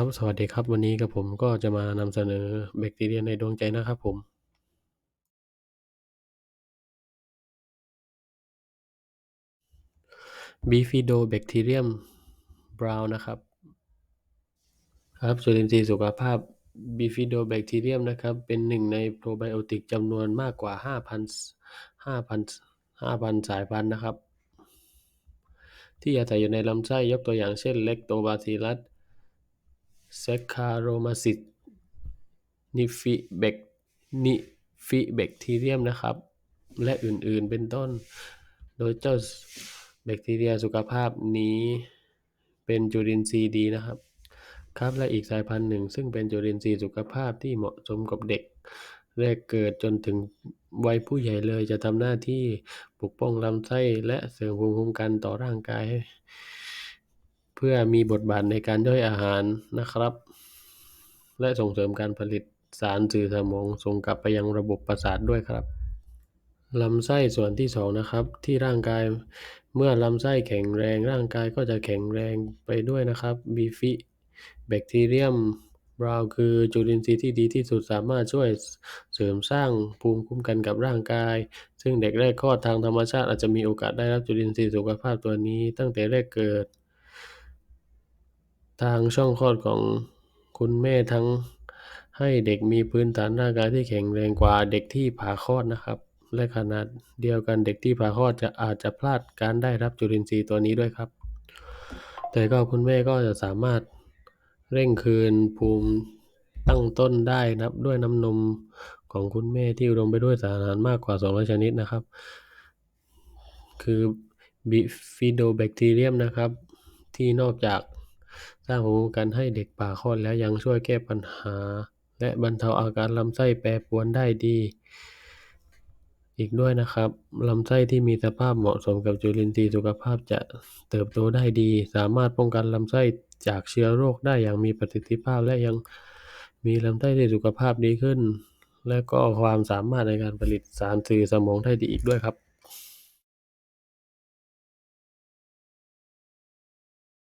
ครับ สวัสดีครับ วันนี้กับผมก็จะมานำเสนอแบคทีเรียในดวงใจนะครับผม Bifidobacterium brown นะครับ ครับจุลินทรีย์สุขภาพ Bifidobacterium นะครับ เป็นหนึ่งในโปรไบโอติกจำนวนมากกว่า 5,000 5,000 5,000 สายพันธุ์นะครับ ที่อาศัยอยู่ในลำไส้ยกตัวอย่างเช่น Lactobacillus Saccharomyces Nifibacterium นะครับ และอื่นๆเป็นต้น โดยเจ้าแบคทีเรียสุขภาพนี้เป็นจุลินทรีย์ดีนะครับ ครับและอีกสายพันธุ์หนึ่ง ซึ่งเป็นจุลินทรีย์สุขภาพที่เหมาะสมกับเด็กแรกเกิดจนถึงวัยผู้ใหญ่เลยจะทำหน้าที่ปกป้องลำไส้และเสริมภูมิคุ้มกันต่อร่างกาย เพื่อมีบทบาทในการย่อยอาหารนะครับ และส่งเสริมการผลิตสารสื่อสมองส่งกลับไปยังระบบประสาทด้วยครับลำไส้ส่วนที่สองนะครับ ที่ร่างกายเมื่อลำไส้แข็งแรงร่างกายก็จะแข็งแรงไปด้วยนะครับ Bifidobacterium brown คือจุลินทรีย์ที่ดีที่สุดสามารถช่วยเสริมสร้างภูมิคุ้มกันกับร่างกาย ซึ่งเด็กแรกคลอดทางธรรมชาติอาจจะมีโอกาสได้รับจุลินทรีย์สุขภาพตัวนี้ตั้งแต่แรกเกิด ทางช่องคลอดของคุณแม่ทั้งให้เด็กมีพื้นฐานร่างกายที่แข็งแรงกว่าเด็กที่ผ่าคลอดนะครับ และขณะเดียวกันเด็กที่ผ่าคลอดจะอาจจะพลาดการได้รับจุลินทรีย์ตัวนี้ด้วยครับ แต่ก็คุณแม่ก็จะสามารถเร่งคืนภูมิตั้งต้นได้นับด้วยน้ำนมของคุณแม่ที่อุดมไปด้วยสารอาหารมากกว่า 200 ชนิดนะครับ คือ Bifidobacterium นะครับ ที่นอกจาก สร้างภูมิคุ้มกันให้เด็กผ่าคลอดแล้วยังช่วยแก้ปัญหา และบรรเทาอาการลำไส้แปรปรวนได้ดี อีกด้วยนะครับลำไส้ที่มีสภาพเหมาะสมกับจุลินทรีย์สุขภาพจะเติบโตได้ดี สามารถป้องกันลำไส้จากเชื้อโรคได้อย่างมีประสิทธิภาพและยังมีลำไส้ที่สุขภาพดีขึ้น และก็ความสามารถในการผลิตสารสื่อสมองได้ดีอีกด้วยครับ